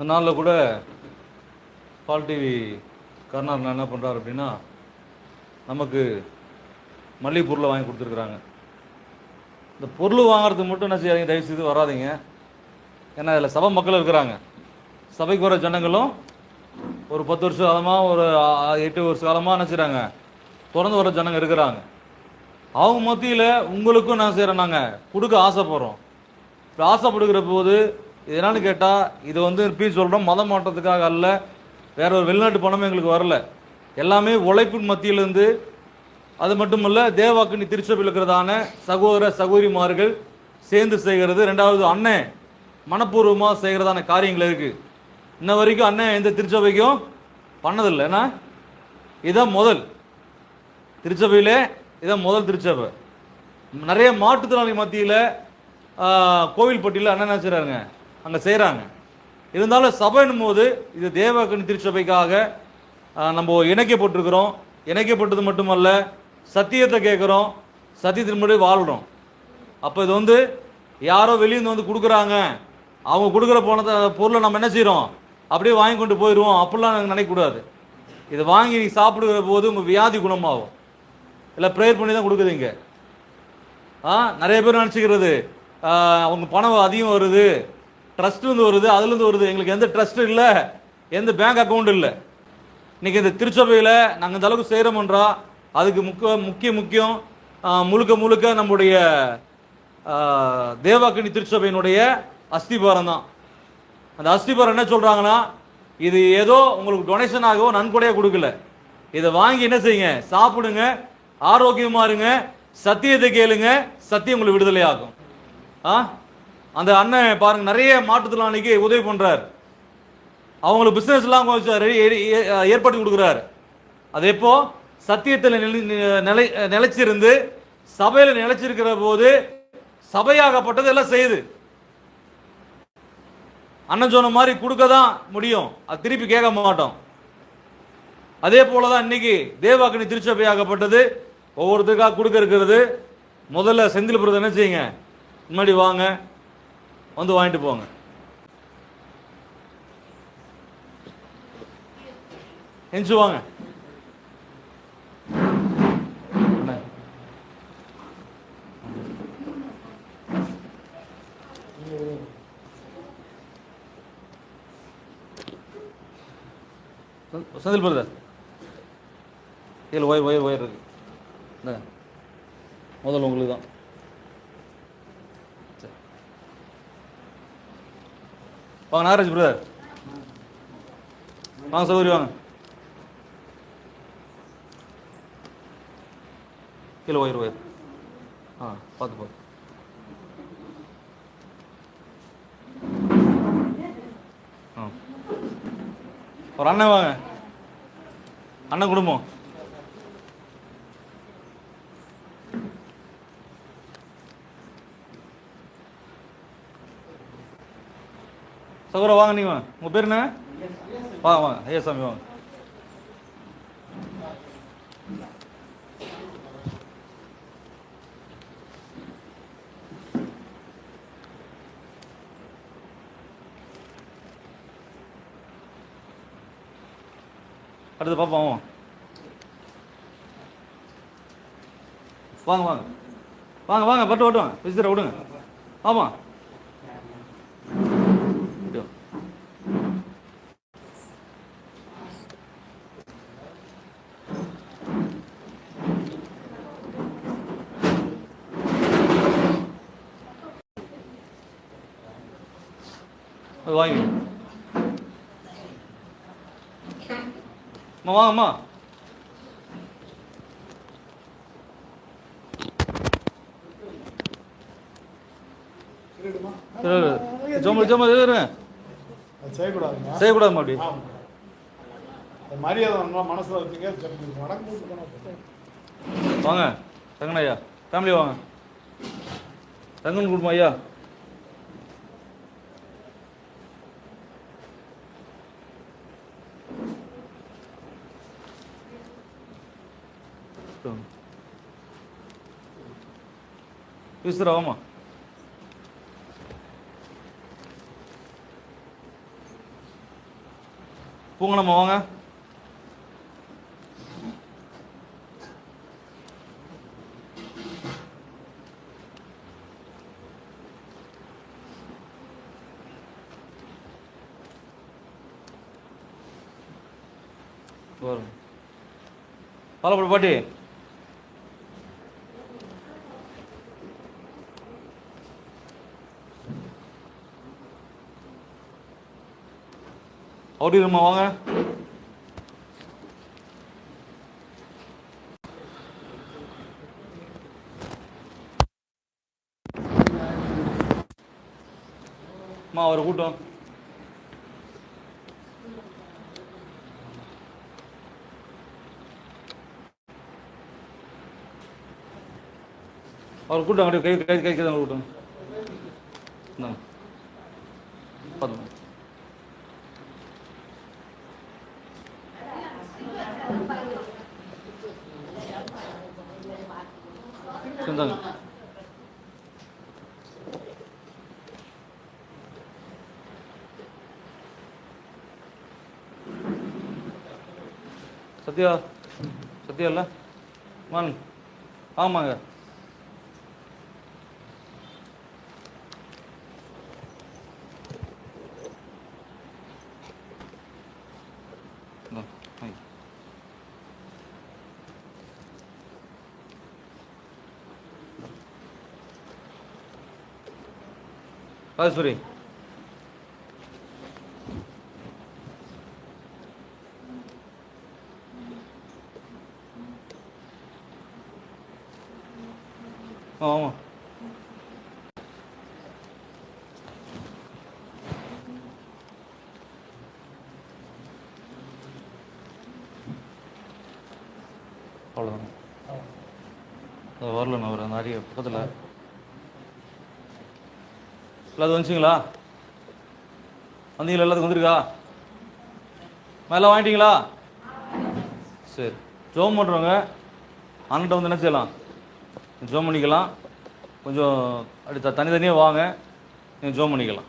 இந்த நாளில் கூட பால் டிவி கருணாரன் என்ன பண்ணுறாரு அப்படின்னா நமக்கு மல்லிகை பொருளை வாங்கி கொடுத்துருக்குறாங்க. இந்த பொருள் வாங்குறதுக்கு மட்டும் என்ன செய்யாதீங்க தயவு செய்து வராதீங்க. ஏன்னா அதில் சபை மக்கள் இருக்கிறாங்க. சபைக்கு வர ஜனங்களும் ஒரு பத்து வருஷ காலமாக ஒரு எட்டு வருஷ காலமாக என்ன செய்கிறாங்க தொடர்ந்து வர ஜனங்க இருக்கிறாங்க. அவங்க மத்தியில் உங்களுக்கும் என்ன செய்கிறோம் நாங்கள் கொடுக்க ஆசைப்படுறோம். இப்போ ஆசைப்படுகிற போது இது என்னன்னு கேட்டால் இது வந்து இப்பயும் சொல்கிறோம் மதம் மாற்றத்துக்காக அல்ல. வேற ஒரு வெளிநாட்டு பணமும் எங்களுக்கு வரல. எல்லாமே உழைப்பின் மத்தியிலிருந்து. அது மட்டுமல்ல தேவாக்கினி திருச்சபையில் இருக்கிறதான சகோதர சகோதரிமார்கள் சேர்ந்து செய்கிறது. ரெண்டாவது அண்ணன் மனப்பூர்வமாக செய்கிறதான காரியங்கள் இருக்குது இன்ன வரைக்கும் அண்ணன் எந்த திருச்சபைக்கும் பண்ணதில்லை. ஏன்னா இதான் முதல். திருச்சபையிலே இதான் முதல் திருச்சபை. நிறைய மாற்றுத்திறனாளி மத்தியில் கோவில்பட்டியில் அண்ணன் என்ன செய்கிறாருங்க அங்கே செய்கிறாங்க இருந்தாலும் சபைன்னும் போது இது தேவகன் திருச்சபைக்காக நம்ம இணைக்கப்பட்டிருக்கிறோம். இணைக்கப்பட்டது மட்டுமல்ல சத்தியத்தை கேட்குறோம் சத்தியத்தின்படி வாழ்கிறோம் அப்போ இது வந்து யாரோ வெளியிருந்து வந்து கொடுக்குறாங்க. அவங்க கொடுக்குற போனத்தை பொருளை நம்ம என்ன செய்கிறோம் அப்படியே வாங்கி கொண்டு போயிடுவோம். அப்படிலாம் நாங்கள் நினைக்கக்கூடாது. இதை வாங்கி நீங்கள் சாப்பிடுகிற போது உங்கள் வியாதி குணமாகும். இல்லை ப்ரேயர் பண்ணி தான் கொடுக்குறீங்க. ஆ நிறைய பேர் நினச்சிக்கிறது. அவங்க பணம் அதிகம் வருது. ட்ரஸ்ட்லேருந்து வருது அதுலேருந்து வருது. எங்களுக்கு எந்த ட்ரஸ்ட்டும் இல்லை எந்த பேங்க் அக்கௌண்ட் இல்லை. இன்றைக்கி இந்த திருச்சபையில் நாங்கள் இந்த அளவுக்கு செய்கிறோம்ன்றா அதுக்கு முக்கிய முக்கிய முக்கியம் முழுக்க முழுக்க நம்முடைய ஆ, தேவாக்கினி திருச்சபையினுடைய அஸ்திபாரம் தான். அந்த அஸ்திபாரம் என்ன சொல்கிறாங்கன்னா இது ஏதோ உங்களுக்கு டொனேஷன் ஆகவோ நன்கொடையாக கொடுக்கல. இதை வாங்கி என்ன செய்யுங்க? சாப்பிடுங்க ஆரோக்கியமாக இருங்க சத்தியத்தை கேளுங்க சத்தியம் உங்களுக்கு விடுதலை ஆகும் ஆ? அந்த அண்ணன் பாருங்க நிறைய மாற்றுத்திறனாளிக்கு உதவி பண்றாரு. அவங்களுக்கு பிசினஸ்லாம் கொஞ்சம் ஏ- ஏற்படுத்தி கொடுக்குறாரு. அது எப்போ? சத்தியத்தில் நிலை நிலை நிலைச்சிருந்து சபையில் நிலைச்சிருக்கிற போது சபையாகப்பட்டது எல்லாம் செய்யுது. அண்ணன் சொன்ன மாதிரி கொடுக்க தான் முடியும். அது திருப்பி கேட்க மாட்டோம். அதே போல தான் இன்னைக்கு தேவாக்கினி திருச்சபையாகப்பட்டது ஒவ்வொருத்தருக்காக கொடுக்க இருக்கிறது. முதல்ல செந்தில் பிரதம் என்ன செய்யுங்க? முன்னாடி வாங்க. வந்து வாங்கிட்டு போங்க. எஞ்சி வாங்க. அண்ணா. செந்தில் செந்தில் பிரதர் இல்லை ஒயர் ஒயர் ஒயர் இருக்கு. முதல்ல உங்களுக்கு தான் வாங்க நாகராஜ் பிரதர் வாங்க சௌகரி வாங்க. கீழே ஒயர் ஒயர் ஆ பார்த்து பார்த்து. ஆ. ஒரு அண்ணன் வாங்க. அண்ணன் குடும்பம். சகோதரா வாங்க நீங்க வாங்க. உங்க பேர் என்ன? வாங்க வாங்க. ஐயா சாமி வாங்க. அடுத்து பார்ப்போம் வாங்க. வாங்க வாங்க. வாங்க பட்டு ஓட்டுவாங்க விசிட்டரை விடுங்க. ஆமாம் இதோ. அது வாங்கி அம்மா வாங்கம்மா ஜோமல் ஜோமல் செய்யக்கூடாதுமா? அப்படி? மரியாதை மனசுல வச்சுங்க. வாங்க ரங்கன் ஐயா ஃபேமிலி வாங்க ரங்கன் குடும்பம் ஐயா? விசிறா வாமா பூங்கணம்மா வாங்க. வரும். பாலப்பட பாட்டி. ஓடிடுமா வாங்க அம்மா அவரை கூட்டம் அவர் கூட்டம் அப்படியே கை கை கை கை தான் கூட்டம் இந்தாங்க பார்த்துங்க சத்யா சத்யா இல்லை மன் ஆமாங்க இந்தா, வாங்க. ராஜேஸ்வரி ஆ ஆமாம் அவ்வளோதான் அது வரல நான் ஒரு நிறைய பக்கத்தில் எல்லாத்துக்கும் வந்துச்சிங்களா? வந்தீங்களா? எல்லாத்துக்கும் வந்துருக்கா? மேலே வாங்கிட்டீங்களா? சரி. ஜோம் பண்ணுறவங்க அண்ணன்ட்ட வந்து என்ன செய்யலாம்? ஜோம் பண்ணிக்கலாம். கொஞ்சம் அப்படி தனித்தனியாக வாங்க. நீங்கள் ஜோம் பண்ணிக்கலாம்.